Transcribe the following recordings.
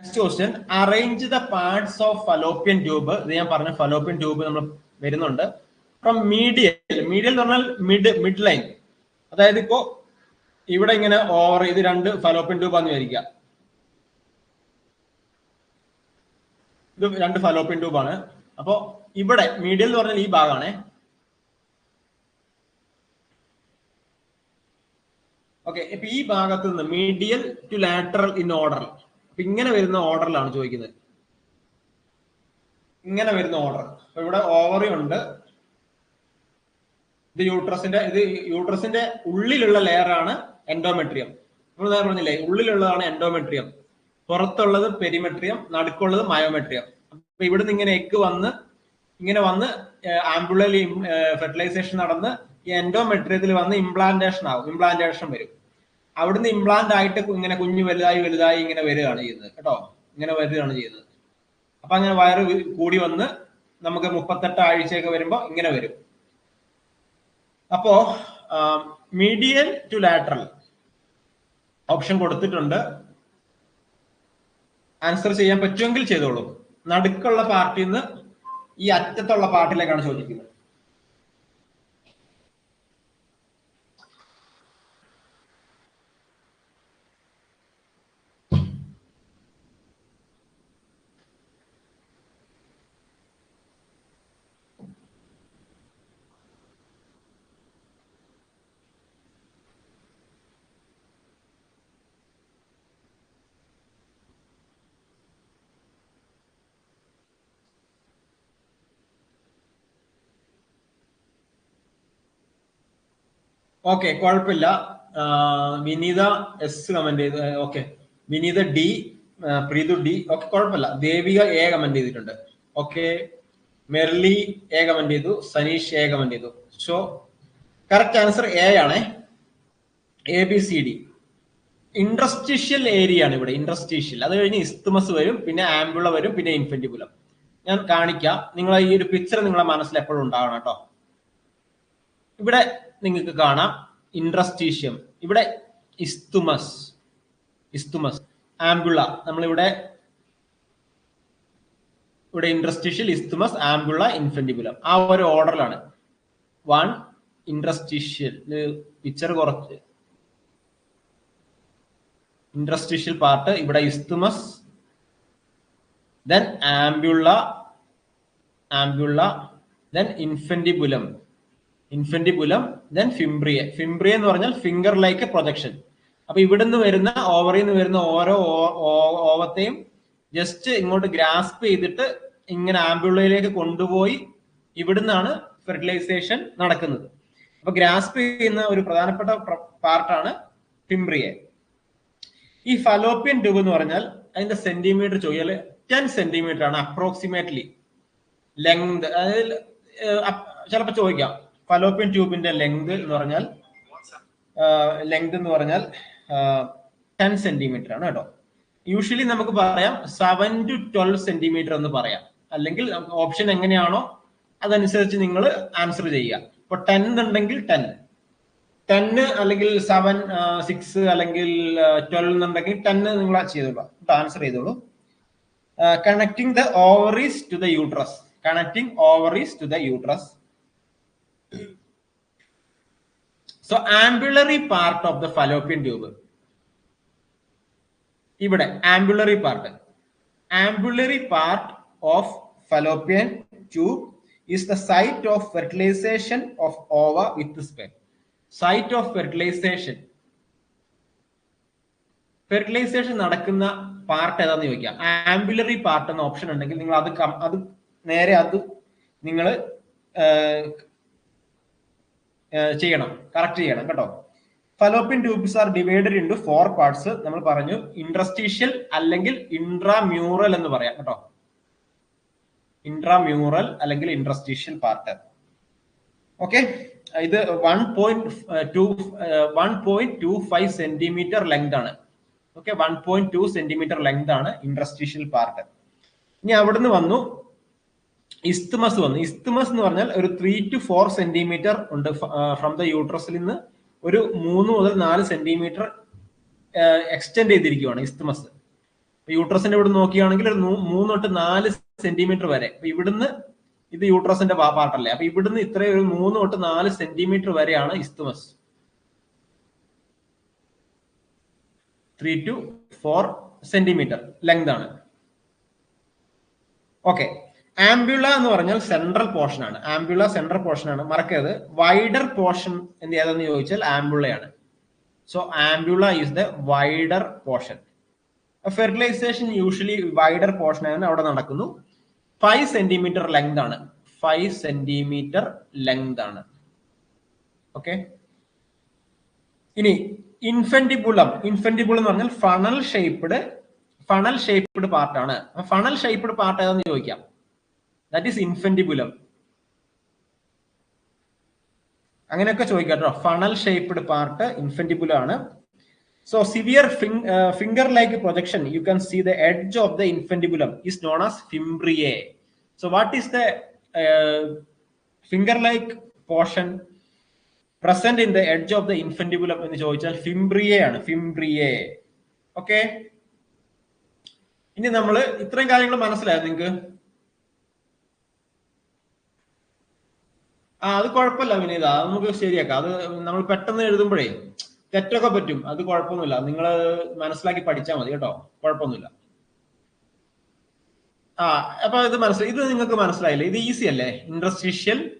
Next question arrange the parts of fallopian tube ഇത് ഞാൻ പറഞ്ഞ ഫലോപ്യൻ ട്യൂബ് നമ്മൾ വരുന്നുണ്ട്. ഫ്രം മീഡിയൽ മീഡിയൽ എന്ന് പറഞ്ഞാൽ മിഡ് മിഡ് ലൈൻ അതായത് ഇപ്പോ ഇവിടെ ഇങ്ങനെ ഓവർ ഇത് രണ്ട് ഫലോപ്യൻ ട്യൂബ് ആണെന്ന് വിചാരിക്കുക ഇത് രണ്ട് ഫലോപ്യൻ ട്യൂബ് ആണ്. അപ്പോ ഇവിടെ മീഡിയൽ എന്ന് പറഞ്ഞാൽ ഈ ഭാഗമാണേ ഓക്കെ ഇപ്പൊ ഈ ഭാഗത്ത് നിന്ന് medial to lateral in order ഇങ്ങനെ വരുന്ന ഓർഡറിലാണ് ചോദിക്കുന്നത്. ഇങ്ങനെ വരുന്ന ഓർഡർ ഇവിടെ ഓവറി ഉണ്ട്. ഇത് യൂട്രസിന്റെ ഇത് യൂട്രസിന്റെ ഉള്ളിലുള്ള ലെയർ ആണ് എൻഡോമെട്രിയം നമ്മൾ നേരെ പറഞ്ഞില്ലേ ഉള്ളിലുള്ളതാണ് എൻഡോമെട്രിയം പുറത്തുള്ളത് പെരിമെട്രിയം നടുക്കുള്ളത് മയോമെട്രിയം അപ്പൊ ഇവിടുന്ന് ഇങ്ങനെ എഗ് വന്ന് ഇങ്ങനെ വന്ന് ആംബുലൽ ഫെർട്ടിലൈസേഷൻ നടന്ന് ഈ എൻഡോമെട്രിയത്തിൽ വന്ന് ഇംപ്ലാന്റേഷൻ ആവും. ഇംപ്ലാന്റേഷൻ വരും. അവിടുന്ന് ഇംപ്ലാന്റ് ആയിട്ട് ഇങ്ങനെ കുഞ്ഞു വലുതായി വലുതായി ഇങ്ങനെ വരികയാണ് ചെയ്യുന്നത്. കേട്ടോ? ഇങ്ങനെ വരികയാണ് ചെയ്യുന്നത്. അപ്പൊ അങ്ങനെ വയറ് കൂടി വന്ന് നമുക്ക് മുപ്പത്തെട്ട് ആഴ്ചയൊക്കെ വരുമ്പോൾ ഇങ്ങനെ വരും. അപ്പോ മീഡിയൽ ടു ലാറ്ററൽ ഓപ്ഷൻ കൊടുത്തിട്ടുണ്ട്. ആൻസർ ചെയ്യാൻ പറ്റുമെങ്കിൽ ചെയ്തോളൂ. നടുക്കുള്ള പാർട്ടിന്ന് ഈ അറ്റത്തുള്ള പാർട്ടിലേക്കാണ് ചോദിക്കുന്നത്. ഓക്കെ കുഴപ്പമില്ല. വിനീത എസ് കമന്റ് ചെയ്ത്. Okay Vineetha D Preethu D okay കുഴപ്പമില്ല. ദേവിക എ കമന്റ് ചെയ്തിട്ടുണ്ട്. ഓക്കെ മെർലി എ കമന്റ് ചെയ്തു. സനീഷ് എ കമന്റ് ചെയ്തു. സോ കറക്റ്റ് ആൻസർ എ ആണേ. A B C D interstitial area ആണ് ഇവിടെ. ഇൻട്രസ്റ്റിഷ്യൽ അത് കഴിഞ്ഞ് ഇസ്തുമസ് വരും പിന്നെ ആംബുള വരും പിന്നെ ഇൻഫെന്റിബുലം ഞാൻ കാണിക്കാം. നിങ്ങളെ ഈ ഒരു പിക്ചർ നിങ്ങളെ മനസ്സിൽ എപ്പോഴും ഉണ്ടാവണം കേട്ടോ. ഇവിടെ നിങ്ങൾക്ക് കാണാം ഇൻട്രസ്റ്റീഷ്യം ഇവിടെ ഇസ്തുമസ് ഇസ്തുമസ് ആംബുള നമ്മളിവിടെ ഇവിടെ ഇൻട്രസ്റ്റീഷ്യൽ ഇസ്തുമസ് ആംബുള ഇൻഫെന്റിബുലം ആ ഒരു ഓർഡറിലാണ് വൺ ഇൻട്രസ്റ്റീഷ്യൽ പിക്ചർ കുറച്ച്. ഇൻട്രസ്റ്റീഷ്യൽ പാർട്ട് ഇവിടെ isthmus then ampulla ampulla then infundibulum infundibulum then fimbria fimbria എന്ന് പറഞ്ഞാൽ ഫിംഗർ ലൈക്ക് പ്രൊജക്ഷൻ അപ്പൊ ഇവിടുന്ന് വരുന്ന ഓവറിൽ നിന്ന് വരുന്ന ഓരോ ഓവത്തെയും ജസ്റ്റ് ഇങ്ങോട്ട് ഗ്രാസ്പ് ചെയ്തിട്ട് ഇങ്ങനെ ആംബുളയിലേക്ക് കൊണ്ടുപോയി ഇവിടുന്നാണ് ഫെർട്ടിലൈസേഷൻ നടക്കുന്നത്. അപ്പൊ ഗ്രാസ്പ് ചെയ്യുന്ന ഒരു പ്രധാനപ്പെട്ട പാർട്ടാണ് ഫിംബ്രിയ ഈ ഫലോപ്പിയൻ ട്യൂബ് എന്ന് പറഞ്ഞാൽ അതിന്റെ സെന്റിമീറ്റർ ചോദിച്ചാൽ ടെൻ സെന്റിമീറ്റർ ആണ് അപ്രോക്സിമേറ്റ്ലി ലെങ്ത് അതായത് ചിലപ്പോൾ ചോദിക്കാം. ഫലോപ്പിയൻ ട്യൂബിന്റെ ലെങ്ത് എന്ന് പറഞ്ഞാൽ ലെങ്ത് എന്ന് പറഞ്ഞാൽ ടെൻ സെന്റിമീറ്റർ ആണ് കേട്ടോ. യൂഷ്വലി നമുക്ക് പറയാം സെവൻ ടു ട്വൽവ് സെന്റിമീറ്റർ എന്ന് പറയാം. അല്ലെങ്കിൽ ഓപ്ഷൻ എങ്ങനെയാണോ അതനുസരിച്ച് നിങ്ങൾ ആൻസർ ചെയ്യുക. ഇപ്പൊ ടെൻ ഉണ്ടെങ്കിൽ ടെൻ ടെന്ന് അല്ലെങ്കിൽ സെവൻ സിക്സ് അല്ലെങ്കിൽ ട്വൽവ് എന്നുണ്ടെങ്കിൽ ടെന്ന് നിങ്ങൾ ചെയ്തോളൂ ആൻസർ ചെയ്തോളൂ. Connecting the ovaries to the uterus connecting ovaries to the uterus so ampullary part of the fallopian tube ഇവിടെ ampullary part ampullary part of fallopian tube is the site of fertilization of ova with sperm site of fertilization fertilization നടക്കുന്ന part ഏതാന്ന് ചോദിക്കാം. Ampullary part എന്ന option ഉണ്ടെങ്കിൽ നിങ്ങൾ അത് അത് നേരെ അത് നിങ്ങൾ ചെയ്യണം. കറക്റ്റ് ചെയ്യണം കേട്ടോ. Fallopian tubes are divided to four parts നമ്മൾ പറഞ്ഞു ഇൻട്രസ്റ്റീഷ്യൽ അല്ലെങ്കിൽ ഇൻട്രാമ്യൂറൽ എന്ന് പറയാം കേട്ടോ. ഇൻട്രാമ്യൂറൽ അല്ലെങ്കിൽ ഇൻട്രസ്റ്റീഷ്യൽ പാർട്ട് ഓക്കെ ഇത് one point two one point two five centimetre length ആണ്. Okay one point two centimetre length ആണ് ഇൻട്രസ്റ്റീഷ്യൽ പാർട്ട് ഇനി അവിടുന്ന് വന്നു ഇസ്തുമസ് വന്നു. ഇസ്തുമസ് എന്ന് പറഞ്ഞാൽ ഒരു ത്രീ ടു ഫോർ സെന്റിമീറ്റർ ഉണ്ട് ഫ്രം ദ യൂട്രസിൽ നിന്ന് ഒരു മൂന്ന് മുതൽ നാല് സെന്റിമീറ്റർ എക്സ്റ്റെൻഡ് ചെയ്തിരിക്കുകയാണ് ഇസ്തുമസ്. യൂട്രസിന്റെ ഇവിടെ നോക്കുകയാണെങ്കിൽ ഒരു മൂന്ന് തൊട്ട് നാല് സെന്റിമീറ്റർ വരെ. അപ്പൊ ഇവിടുന്ന് ഇത് യൂട്രസിന്റെ പാർട്ടല്ലേ? അപ്പൊ ഇവിടുന്ന് ഇത്രയും ഒരു മൂന്ന് തൊട്ട് നാല് സെന്റിമീറ്റർ വരെയാണ് isthmus. Three to four centimetre length ആണ്. ഓക്കെ ആംബ്യുള എന്ന് പറഞ്ഞാൽ സെൻട്രൽ പോർഷൻ ആണ്. ആംബ്യുള സെൻട്രൽ പോർഷൻ ആണ്. മറക്കരുത്. വൈഡർ പോർഷൻ എന്ത് ഏതെന്ന് ചോദിച്ചാൽ ആംബുളയാണ് so ampulla is the wider portion fertilization usually wider portion ആണ് അവിടെ നടക്കുന്നു. ഫൈവ് സെന്റിമീറ്റർ ലെങ്ത് ആണ്. ഫൈവ് സെന്റിമീറ്റർ ലെങ്ത് ആണ്. ഓക്കെ ഇനി ഇൻഫെന്റിബുളം ഇൻഫെന്റിബുളം എന്ന് പറഞ്ഞാൽ ഫണൽ ഷേപ്പ്ഡ് ഫണൽ ഷേപ്പ്ഡ് പാർട്ടാണ് ഫണൽ ഷേപ്പ്ഡ് പാർട്ട് ഏതാന്ന് ചോദിക്കാം. ദാറ്റ് ഈസ് ഇൻഫെന്റിബുലം അങ്ങനെയൊക്കെ ചോദിക്കാം കേട്ടോ ഫണൽ ഷേപ്ഡ് പാർട്ട് ഇൻഫെന്റിബുലം ആണ് so severe finger like projection you can see the edge of the infundibulum is known as fimbriae so what is the finger like portion present in the edge of the infundibulum എന്ന് ചോദിച്ചാൽ ഫിംബ്രിയെ ആണ്. ഫിംബ്രിയെ okay ഇനി നമ്മൾ ഇത്രയും കാര്യങ്ങൾ മനസ്സിലായോ നിങ്ങൾക്ക്? ആ അത് കുഴപ്പമില്ല വിനീത. അത് നമുക്ക് ശരിയാക്കാം. അത് നമ്മൾ പെട്ടെന്ന് എഴുതുമ്പോഴേ തെറ്റൊക്കെ പറ്റും. അത് കുഴപ്പമൊന്നുമില്ല. നിങ്ങൾ മനസ്സിലാക്കി പഠിച്ചാൽ മതി കേട്ടോ. കുഴപ്പമൊന്നുമില്ല. ആ അപ്പൊ ഇത് മനസ്സിലായി ഇത് നിങ്ങൾക്ക് മനസ്സിലായില്ലേ? ഇത് ഈസി അല്ലേ? ഇൻട്രസ്റ്റിഷ്യൽ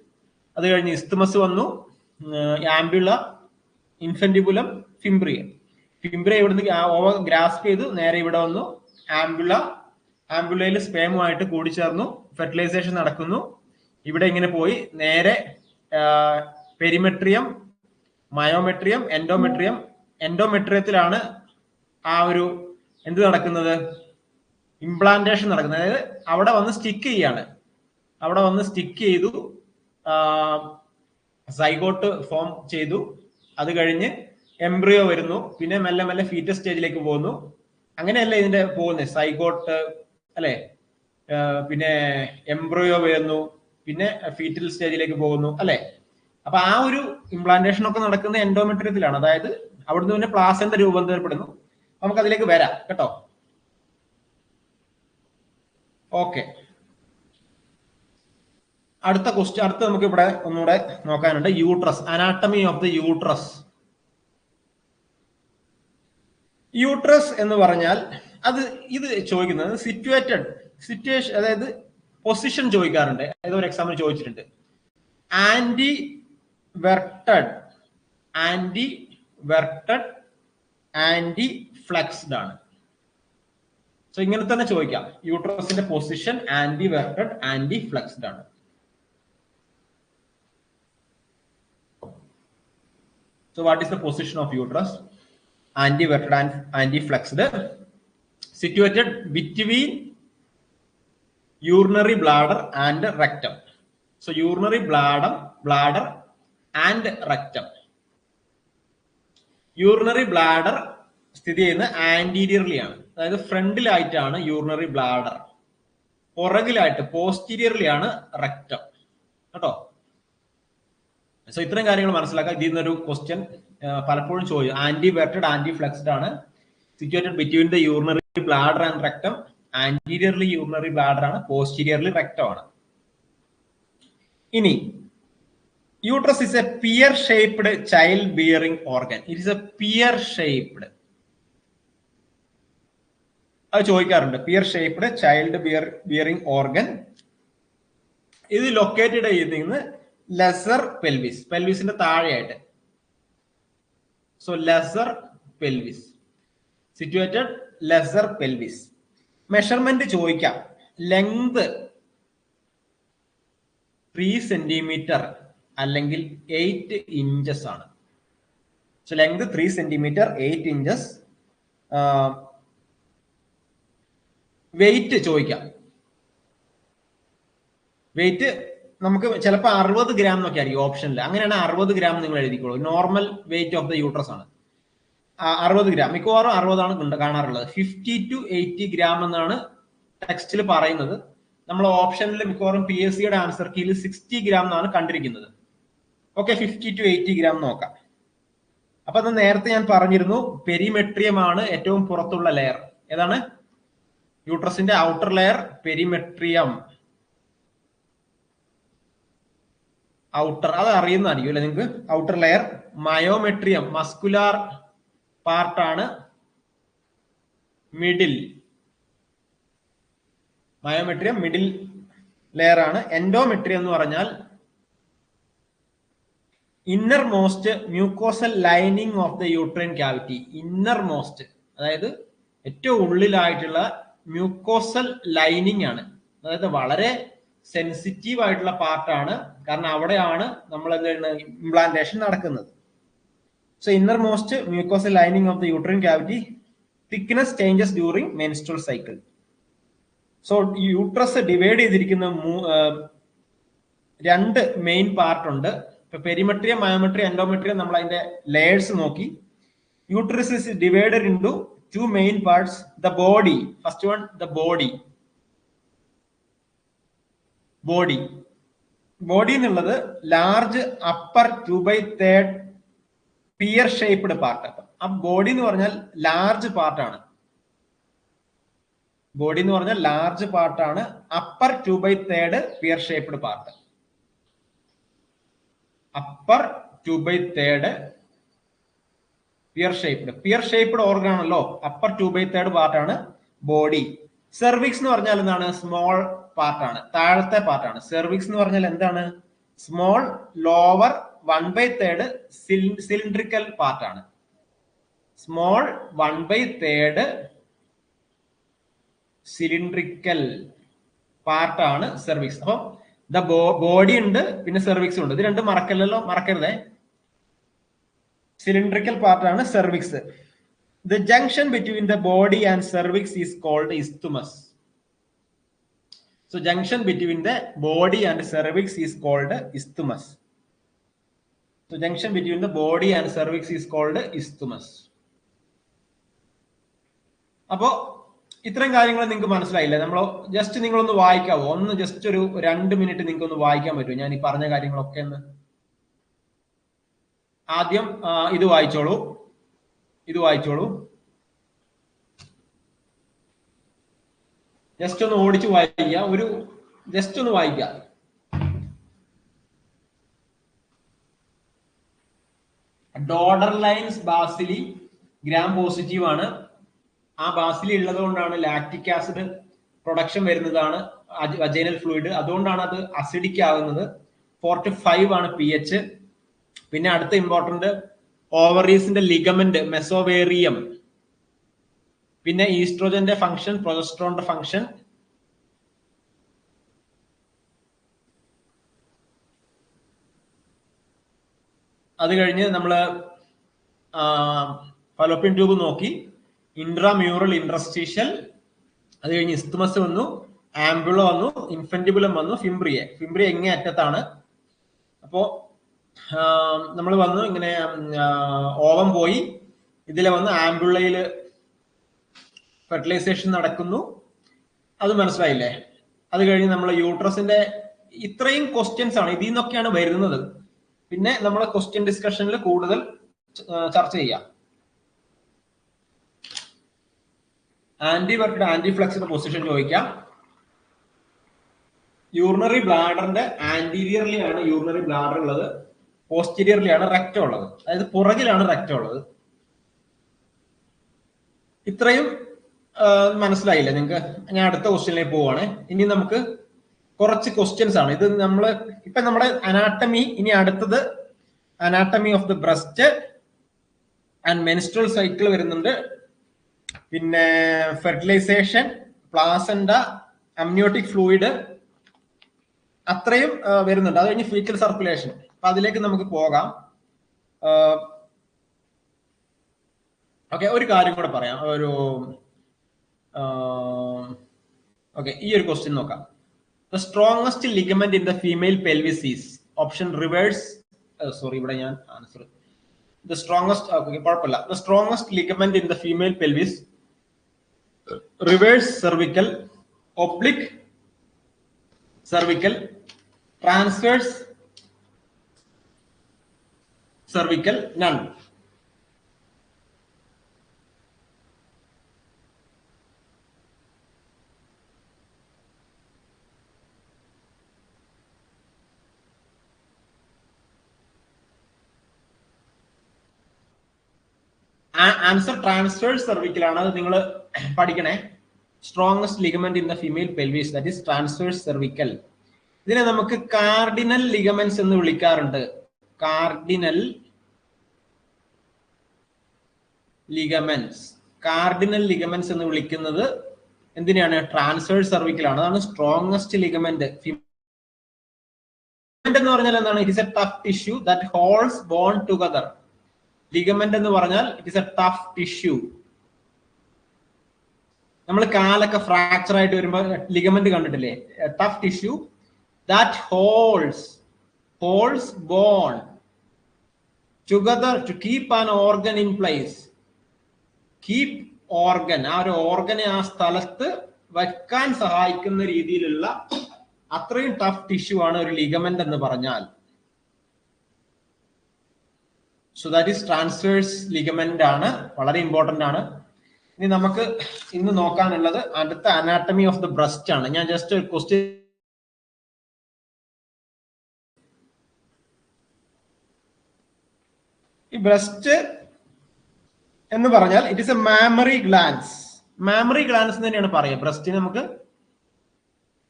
അത് കഴിഞ്ഞ് ഇസ്തുമസ് വന്നു. ആംബുള ഇൻഫെന്റിബുലം ഫിംബ്രിയ ഫിംബ്രിയ ഇവിടുന്ന് ഓവർ ഗ്രാസ്പ് ചെയ്തു. നേരെ ഇവിടെ വന്നു. ആംബുള ആംബുലയിൽ സ്പേമുമായിട്ട് കൂടിച്ചേർന്നു. ഫെർട്ടിലൈസേഷൻ നടക്കുന്നു. ഇവിടെ ഇങ്ങനെ പോയി. നേരെ പെരിമെട്രിയം മയോമെട്രിയം എൻഡോമെട്രിയം. എൻഡോമെട്രിയത്തിലാണ് ആ ഒരു എന്ത് നടക്കുന്നത്? ഇംപ്ലാന്റേഷൻ നടക്കുന്നത്. അതായത് അവിടെ വന്ന് സ്റ്റിക്ക് ചെയ്യാണ്. അവിടെ വന്ന് സ്റ്റിക്ക് ചെയ്തു. സൈഗോട്ട് ഫോം ചെയ്തു. അത് കഴിഞ്ഞ് എംബ്രിയോ വരുന്നു. പിന്നെ മെല്ലെ മെല്ലെ ഫീറ്റസ് സ്റ്റേജിലേക്ക് പോകുന്നു. അങ്ങനെയല്ല ഇതിന്റെ പോകുന്നത് സൈഗോട്ട് അല്ലെ? പിന്നെ എംബ്രിയോ വരുന്നു. പിന്നെ ഫീറ്റൽ സ്റ്റേജിലേക്ക് പോകുന്നു അല്ലെ? അപ്പൊ ആ ഒരു ഇംപ്ലാന്റേഷൻ ഒക്കെ നടക്കുന്ന എൻഡോമെട്രിയത്തിലാണ് അതായത് അവിടുന്ന് പിന്നെ പ്ലാസന്റെ രൂപാന്തരപ്പെടുന്നു. നമുക്ക് അതിലേക്ക് വരാം കേട്ടോ? ഓക്കെ അടുത്ത ക്വസ്റ്റ്യൻ അടുത്ത നമുക്ക് ഇവിടെ ഒന്നുകൂടെ നോക്കാനുണ്ട്. Uterus anatomy of the uterus uterus എന്ന് പറഞ്ഞാൽ അത് ഇത് ചോദിക്കുന്നത് സിറ്റുവേറ്റഡ് സിറ്റുവേഷൻ അതായത് പൊസിഷൻ ചോദിക്കാറുണ്ട്. ഏതോ ഒരു എക്സാമ്പിൾ ചോദിച്ചിട്ടുണ്ട്. ആന്റി വെർട്ടഡ് ആന്റി വെർട്ടഡ് ആന്റി ഫ്ലെക്സ്ഡ് ആണ്. സോ ഇങ്ങനെ തന്നെ ചോദിക്കാം. യൂട്രസിന്റെ പൊസിഷൻ ആന്റി വെർട്ടഡ് ആന്റി ഫ്ലെക്സ്ഡ് ആണ്. So what is the position of uterus? Anti-verted and flexed. Situated between urinary bladder and rectum. So urinary bladder, bladder and rectum. Urinary bladder സ്ഥിതി ചെയ്യുന്ന anteriorly ആണ് അതായത് ഫ്രണ്ടിലായിട്ടാണ് യൂറിനറി ബ്ലാഡർ പുറകിലായിട്ട് posteriorly ആണ് rectum കേട്ടോ? So ഇത്രയും കാര്യങ്ങൾ മനസ്സിലാക്കാം. ഇതിൽ നിന്നൊരു ക്വസ്റ്റ്യൻ പലപ്പോഴും ചോദിച്ചു ആന്റി വെർട്ടഡ് ആന്റി ഫ്ലെക്സ്ഡ് ആണ് situated between the urinary bladder and rectum anteriorly urinary bladder ആണ് പോസ്റ്റീരിയർലി റെക്ടം ആണ്. ഇനി uterus is a pear shaped child bearing organ it is a pear shaped അത് ചോദിക്കാറുണ്ട് pear shaped child bear bearing organ ഇത് located ചെയ്യുന്നത് lesser pelvis പെൽവിസിന്റെ താഴെയായിട്ട്. So lesser pelvis situated lesser pelvis measurement ചോദിക്കാം. Length three centimetre അല്ലെങ്കിൽ eight inches ആണ്. Length three centimetre eight inches weight ചോദിക്കാം. വെയിറ്റ് നമുക്ക് ചിലപ്പോൾ അറുപത് ഗ്രാം എന്നൊക്കെ ആയിരിക്കും ഓപ്ഷനിൽ അങ്ങനെയാണ് അറുപത് ഗ്രാം നിങ്ങൾ എഴുതിക്കോളൂ. Normal weight of the uterus ആണ്. അറുപത് ഗ്രാം. മിക്കവാറും അറുപതാണ് കാണാറുള്ളത്. ഫിഫ്റ്റി ടു എയ്റ്റി ഗ്രാം എന്നാണ് ടെക്സ്റ്റിൽ പറയുന്നത്. നമ്മൾ ഓപ്ഷനിൽ മിക്കവാറും പി എസ് സിയുടെ ആൻസർ കീയിൽ സിക്സ്റ്റി ഗ്രാം എന്നാണ് കണ്ടിരിക്കുന്നത്. Okay fifty to eighty gram നോക്കാം. അപ്പൊ അത് നേരത്തെ ഞാൻ പറഞ്ഞിരുന്നു പെരിമെട്രിയമാണ് ഏറ്റവും പുറത്തുള്ള ലെയർ ഏതാണ്? യൂട്രസിന്റെ ഔട്ടർ ലെയർ പെരിമെട്രിയം. ഔട്ടർ അത് അറിയുന്നതായിരിക്കും അല്ലെ നിങ്ങൾക്ക്? ഔട്ടർ ലെയർ മയോമെട്രിയം മസ്കുലാർ പാർട്ടാണ് മിഡിൽ മയോമെട്രിയ മിഡിൽ ലെയർ ആണ്. എൻഡോമെട്രിയ എന്ന് പറഞ്ഞാൽ innermost mucosal lining of the uterine cavity innermost അതായത് ഏറ്റവും ഉള്ളിലായിട്ടുള്ള മ്യൂക്കോസൽ ലൈനിങ് ആണ്. അതായത് വളരെ സെൻസിറ്റീവ് ആയിട്ടുള്ള പാർട്ടാണ് കാരണം അവിടെയാണ് നമ്മൾ എന്താണ് ഇംപ്ലാന്റേഷൻ നടക്കുന്നത്. So innermost mucosal lining of the uterine cavity thickness changes during menstrual cycle so uterus divide ചെയ്തിരിക്കുന്ന രണ്ട് മെയിൻ പാർട്ട് ഉണ്ട്. ഇപ്പൊ പെരിമെട്രിയം മയോമെട്രിയം എൻഡോമെട്രിയം നമ്മൾ അതിന്റെ ലെയേഴ്സ് നോക്കി. Uterus is divided into two main parts the body first one the body body body എന്നുള്ളത് large upper two by third pear shaped part. ആ body എന്ന് പറഞ്ഞാൽ ലാർജ് പാർട്ടാണ്. ബോഡി എന്ന് പറഞ്ഞാൽ ലാർജ് പാർട്ടാണ്. Upper two by third pear shaped part. Upper two by third pear shaped pear shaped organ ആണല്ലോ. Upper two by third പാർട്ടാണ് body. Cervix എന്ന് പറഞ്ഞാൽ എന്താണ്? സ്മോൾ പാർട്ടാണ്. താഴത്തെ പാർട്ടാണ്. സെർവിക്സ് എന്ന് പറഞ്ഞാൽ എന്താണ്? Small lower one by third cylindrical പാർട്ടാണ് small one by third cylindrical പാർട്ടാണ് സെർവിക്സ് അപ്പം ദ ബോഡി ഉണ്ട് പിന്നെ സെർവിക്സ് ഉണ്ട്. ഇത് രണ്ട് മറക്കല്ലല്ലോ മറക്കരുതേ. സിലിണ്ട്രിക്കൽ പാർട്ടാണ് cervix the junction between the body and cervix is called isthmus so junction between the body and cervix is called isthmus so junction between the body and cervix is called isthmus. അപ്പോ ഇത്രയും കാര്യങ്ങൾ നിങ്ങൾക്ക് മനസ്സിലായില്ല? നമ്മൾ just നിങ്ങളൊന്ന് വായിക്കാവോ? ഒന്ന് just ഒരു രണ്ട് മിനിറ്റ് നിങ്ങൾക്ക് ഒന്ന് വായിക്കാൻ പറ്റുമോ ഞാൻ ഈ പറഞ്ഞ കാര്യങ്ങളൊക്കെ ഒന്ന് ആദ്യം ഇത് വായിച്ചോളൂ. ഇത് വായിച്ചോളൂ. ജസ്റ്റ് ഒന്ന് ഓടിച്ച് വായിക്കുക. ഒരു ജസ്റ്റ് ഒന്ന് വായിക്കുക. Doderlein's bacilli gram positive ആണ്. ആ ബാസിലി ഉള്ളത് കൊണ്ടാണ് ലാക്റ്റിക് ആസിഡ് പ്രൊഡക്ഷൻ വരുന്നതാണ് വജൈനൽ ഫ്ലൂയിഡ്. അതുകൊണ്ടാണ് അത് അസിഡിക് ആകുന്നത് ഫോർ ടു ഫൈവ് ആണ് പി എച്ച് പിന്നെ അടുത്ത ഇമ്പോർട്ടന്റ് ഓവറീസിന്റെ ലിഗമെന്റ് മെസോവേറിയം പിന്നെ ഈസ്ട്രോജന്റെ ഫംഗ്ഷൻ പ്രൊജസ്ട്രോണിന്റെ ഫംഗ്ഷൻ അത് കഴിഞ്ഞ് നമ്മൾ ഫലോപ്പിൻ ട്യൂബ് നോക്കി. ഇൻട്രാമ്യൂറൽ ഇൻട്രസ്റ്റീഷ്യൽ അത് കഴിഞ്ഞ് ഇസ്തുമസ് വന്നു. ആംബുള വന്നു. ഇൻഫെന്റിബുലം വന്നു. ഫിംബ്രിയെ ഫിംബ്രിയ എങ്ങേ അറ്റത്താണ്? അപ്പോൾ നമ്മൾ വന്നു. ഇങ്ങനെ ഓവം പോയി. ഇതിലെ വന്ന് ആംബുളയിൽ ഫെർട്ടിലൈസേഷൻ നടക്കുന്നു. അത് മനസ്സിലായില്ലേ? അത് കഴിഞ്ഞ് നമ്മൾ യൂട്രസിന്റെ ഇത്രയും ക്വസ്റ്റ്യൻസ് ആണ് ഇതിൽ നിന്നൊക്കെയാണ് വരുന്നത്. പിന്നെ നമ്മൾ ക്വസ്റ്റ്യൻ ഡിസ്കഷനിൽ കൂടുതൽ ചർച്ച ചെയ്യാം. ആന്റി വർക്കിഡ് ആന്റി ഫ്ലക്സിന്റെ പൊസിഷൻ ചോദിക്കാം. യൂറിനറി ബ്ലാഡറിന്റെ ആന്റീരിയർലി ആണ് യൂറിനറി ബ്ലാഡർ ഉള്ളത്. പോസ്റ്റീരിയർലി ആണ് റെക്റ്റം ഉള്ളത്. അതായത് പുറകിലാണ് റെക്റ്റം ഉള്ളത്. ഇത്രയും മനസ്സിലായില്ല? നിങ്ങൾക്ക് ഞാൻ അടുത്ത ക്വസ്റ്റ്യനിലേക്ക് പോവാണ്. ഇനി നമുക്ക് കുറച്ച് ക്വസ്റ്റ്യൻസ് ആണ്. ഇത് നമ്മൾ ഇപ്പൊ നമ്മുടെ അനാട്ടമി ഇനി അടുത്തത് anatomy of the breast and menstrual cycle വരുന്നുണ്ട്. പിന്നെ ഫെർട്ടിലൈസേഷൻ പ്ലാസൻഡ അമ്നിയോട്ടിക് ഫ്ലൂയിഡ് അത്രയും വരുന്നുണ്ട്. അത് കഴിഞ്ഞ് ഫീറ്റൽ സർക്കുലേഷൻ അപ്പൊ അതിലേക്ക് നമുക്ക് പോകാം. ഓക്കെ ഒരു കാര്യം കൂടെ പറയാം. ഒരു ഓക്കെ ഈ ഒരു ക്വസ്റ്റ്യൻ നോക്കാം. The strongest ligament in the female pelvis is option reverse sorry ഇവിടെ ഞാൻ ആൻസർ ദ സ്ട്രോങ്സ്റ്റ് കുഴപ്പമില്ല. The strongest ligament in the female pelvis reverse cervical oblique cervical transverse cervical none answer transverse സെർവിക്കലാണ് അത് നിങ്ങൾ പഠിക്കണേ. Strongest ligament in the female pelvis that is transverse cervical ഇതിനെ നമുക്ക് cardinal ligaments എന്ന് വിളിക്കാറുണ്ട്. Cardinal ligaments cardinal ligaments എന്ന് വിളിക്കുന്നത് എന്തിനാണ്? ട്രാൻസ്ഫേഴ്സ് സെർവിക്കലാണ് അതാണ് സ്ട്രോങ്സ്റ്റ് ലിഗമെന്റ് എന്ന് പറഞ്ഞാൽ എന്താണ്? It is a tough tissue that holds bone together ligament എന്ന് പറഞ്ഞാൽ it is a tough tissue നമ്മൾ കാലൊക്കെ ഫ്രാക്ചർ ആയിട്ട് വരുമ്പോൾ ലിഗമെന്റ് കണ്ടിട്ടില്ലേ? Tough tissue that holds holds bone together to keep an organ in place keep organ ആ ഒരു ഓർഗനെ ആ സ്ഥലത്ത് വെക്കാൻ സഹായിക്കുന്ന രീതിയിലുള്ള അത്രയും ടഫ് ടിഷ്യൂ ആണ് ഒരു ലിഗമെന്റ് എന്ന് പറഞ്ഞാൽ. So that is transverse ligament ആണ്. വളരെ ഇമ്പോർട്ടന്റ് ആണ്. ഇനി നമുക്ക് ഇന്ന് നോക്കാനുള്ളത് അടുത്ത അനാട്ടമി ഓഫ് ദ ബ്രസ്റ്റ് ആണ്. ഞാൻ ജസ്റ്റ് ഒരു ക്വസ്റ്റ്യൻ ഈ ബ്രസ്റ്റ് എന്ന് പറഞ്ഞാൽ it is a mammary glands mammary glands തന്നെയാണ് പറയുക. ബ്രസ്റ്റിന് നമുക്ക്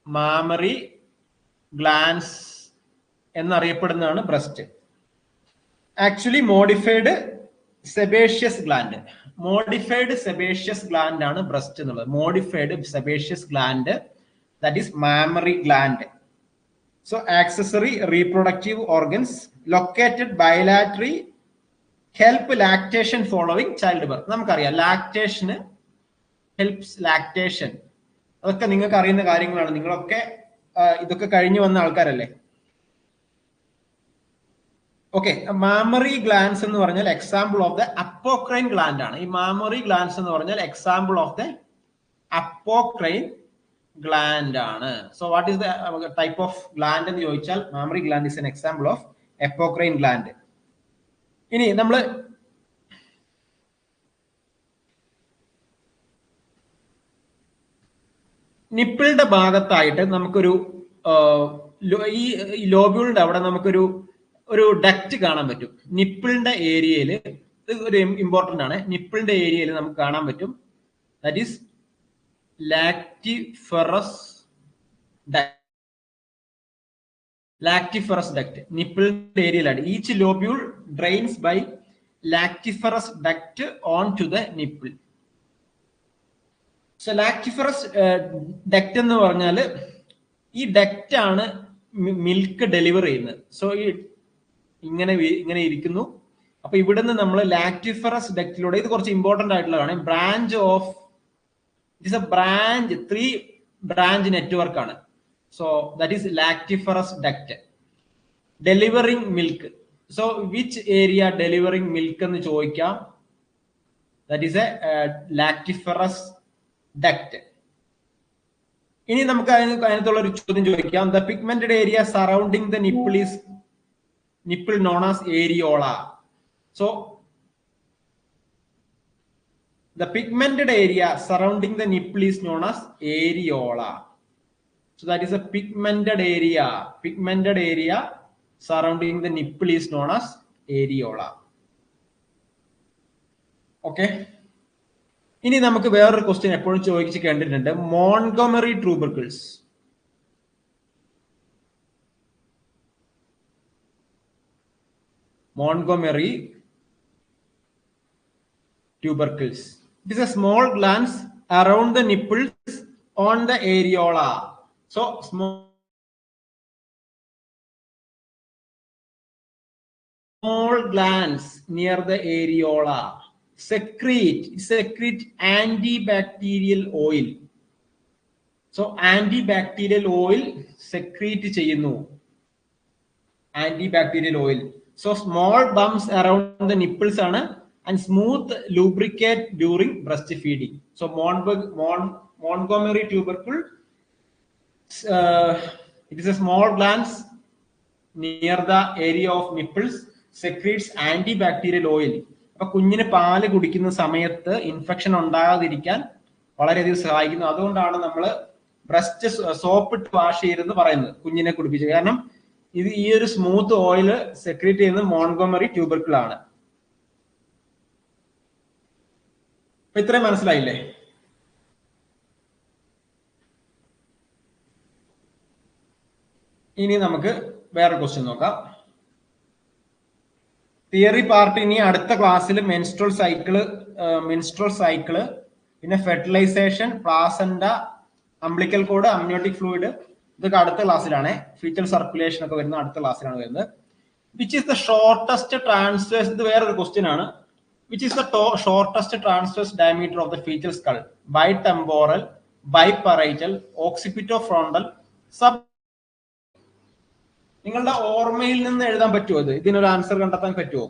mammary glands എന്നറിയപ്പെടുന്നതാണ് breast actually modified sebaceous gland modified sebaceous gland ആണ് ബ്രസ്റ്റ് എന്നുള്ളത്. Modified sebaceous gland that is mammary gland so accessory reproductive organs located bilaterally help lactation following childbirth നമുക്കറിയാം ലാക്ടേഷന് helps lactation അതൊക്കെ നിങ്ങൾക്ക് അറിയുന്ന കാര്യങ്ങളാണ്. നിങ്ങളൊക്കെ ഇതൊക്കെ കഴിഞ്ഞു വന്ന ആൾക്കാരല്ലേ? ഓക്കെ മാമറി ഗ്ലാൻസ് എന്ന് പറഞ്ഞാൽ example of the apocrine gland ആണ്. ഈ മാമറി ഗ്ലാൻസ് എന്ന് പറഞ്ഞാൽ example of the apocrine gland ആണ്. So what is the type of gland എന്ന് ചോദിച്ചാൽ mammary gland is an example of apocrine gland ഇനി നമ്മൾ നിപ്പിളുടെ ഭാഗത്തായിട്ട് നമുക്കൊരു ഈ ലോബ്യൂളിന്റെ അവിടെ നമുക്കൊരു ഒരു ഡക്റ്റ് കാണാൻ പറ്റും. നിപ്പിളിന്റെ ഏരിയയിൽ ഒരു ഇമ്പോർട്ടന്റ് ആണ്. നിപ്പിളിന്റെ ഏരിയയിൽ നമുക്ക് കാണാൻ പറ്റും. That is lactiferous lactiferous duct നിപ്പിളിന്റെ ഏരിയയിലാണ് each lobule drains by lactiferous duct onto the nipple so lactiferous duct എന്ന് പറഞ്ഞാൽ ഈ ഡക്റ്റ് ആണ് മിൽക്ക് ഡെലിവർ ചെയ്യുന്നത്. സോ ഈ ഇങ്ങനെ ഇങ്ങനെ ഇരിക്കുന്നു. അപ്പൊ ഇവിടുന്ന് നമ്മൾ ലാക്ടിഫറസ് ഡക്റ്റിലൂടെ ഇത് കുറച്ച് ഇമ്പോർട്ടന്റ് ആയിട്ടുള്ളതാണ്. Branch of it is a branch three branch network ആണ്. So that is lactiferous duct. Delivering milk so which area delivering milk എന്ന് ചോദിക്കാം? That is a lactiferous duct. ഇനി നമുക്ക് അതിന് അതിനകത്തുള്ള ഒരു ചോദ്യം ചോദിക്കാം. The pigmented area surrounding the nipple is nipple known as areola so the pigmented area surrounding the nipple is known as areola so that is a pigmented area pigmented area surrounding the nipple is known as areola okay ഇനി നമുക്ക് വേറൊരു question എപ്പോഴും ചോദിച്ച് കണ്ടിട്ടുണ്ട് Montgomery tubercles Montgomery tubercles. It is a small glands around the nipples on the areola. So small small glands near the areola secrete secrete antibacterial oil so antibacterial oil secrete ചെയ്യുന്നു antibacterial oil so small bumps around the nipples ആണ് and smooth lubricate during breastfeeding so Monberg, Mon, montgomery tubercle uh, it is a small glands near the area of nipples secretes antibacterial oil അപ്പൊ കുഞ്ഞിന് പാൽ കുടിക്കുന്ന സമയത്ത് infection ഉണ്ടാകാതിരിക്കാൻ വളരെയധികം സഹായിക്കുന്നു അതുകൊണ്ടാണ് നമ്മൾ ബ്രസ്റ്റ് സോപ്പിട്ട് വാഷ് ചെയ്തെന്ന് പറയുന്നത് കുഞ്ഞിനെ കുടിപ്പിച്ച് കാരണം ഇത് ഈ ഒരു സ്മൂത്ത് ഓയിൽ സെക്രീറ്റ് ചെയ്യുന്ന മോൺഗോമറി ട്യൂബർക്കിൾ ആണ്. അപ്പൊ ഇത്രയും മനസ്സിലായില്ലേ? ഇനി നമുക്ക് വേറെ ക്വസ്റ്റ്യൻ നോക്കാം. തിയറി പാർട്ട് ഇനി അടുത്ത ക്ലാസ്സിൽ മെൻസ്ട്രോൾ സൈക്കിൾ മെൻസ്ട്രോൾ സൈക്കിൾ പിന്നെ fertilisation placenta umbilical cord amniotic fluid ഇതൊക്കെ അടുത്ത ക്ലാസ്സിലാണ്. ഫീച്ചർ സർക്കുലേഷൻ ഒക്കെ വരുന്ന അടുത്ത ക്ലാസ്സിലാണ് വരുന്നത്. Which is the shortest transverse ഇത് വേറൊരു ക്വസ്റ്റ്യൻ ആണ്. Which is the shortest transverse diameter of the fetal skull bitemporal biparietal occipitofrontal sub നിങ്ങളുടെ ഓർമ്മയിൽ നിന്ന് എഴുതാൻ പറ്റുമോ ഇത്? ഇതിനൊരു ആൻസർ കണ്ടെത്താൻ പറ്റുമോ?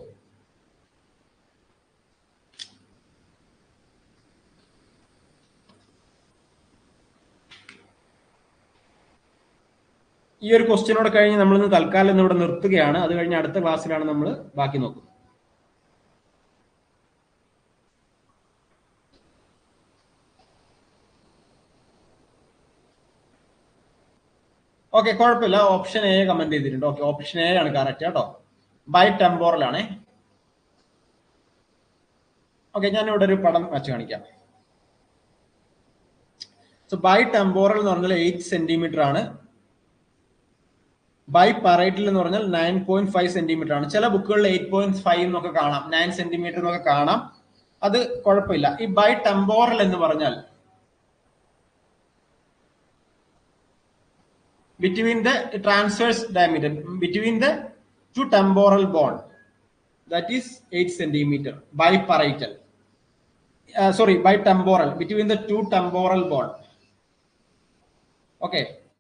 ഈ ഒരു ക്വസ്റ്റ്യനോട് കഴിഞ്ഞ് നമ്മൾ ഇന്ന് തൽക്കാലം ഇന്ന് ഇവിടെ നിർത്തുകയാണ്. അത് കഴിഞ്ഞ് അടുത്ത ക്ലാസ്സിലാണ് നമ്മൾ ബാക്കി നോക്കുന്നത്. ഓക്കെ കുഴപ്പമില്ല. ഓപ്ഷൻ എ കമന്റ് ചെയ്തിട്ടുണ്ട്. ഓക്കെ ഓപ്ഷൻ എ ആണ് കറക്റ്റ് കേട്ടോ. ബൈ ടെമ്പോറൽ ആണേ. ഓക്കെ ഞാൻ ഇവിടെ ഒരു പടം വെച്ച് കാണിക്കാം. സോ ബൈ ടെമ്പോറൽ എന്ന് പറഞ്ഞാൽ എയ്റ്റ് സെന്റിമീറ്റർ ആണ്. ബൈ പറയിട്ടിൽ എന്ന് പറഞ്ഞാൽ നയൻ പോയിന്റ് ഫൈവ് സെന്റിമീറ്റർ ആണ്. ചില ബുക്കുകളിൽ എയ്റ്റ് പോയിന്റ് ഫൈവ് എന്നൊക്കെ കാണാം. നയൻ സെന്റിമീറ്റർ എന്നൊക്കെ കാണാം. അത് കുഴപ്പമില്ല. ഈ ബൈ ടെമ്പോറൽ എന്ന് പറഞ്ഞാൽ between the transverse diameter between the two temporal bone that is eight centimetre biparietal sorry bitemporal between the two temporal bone okay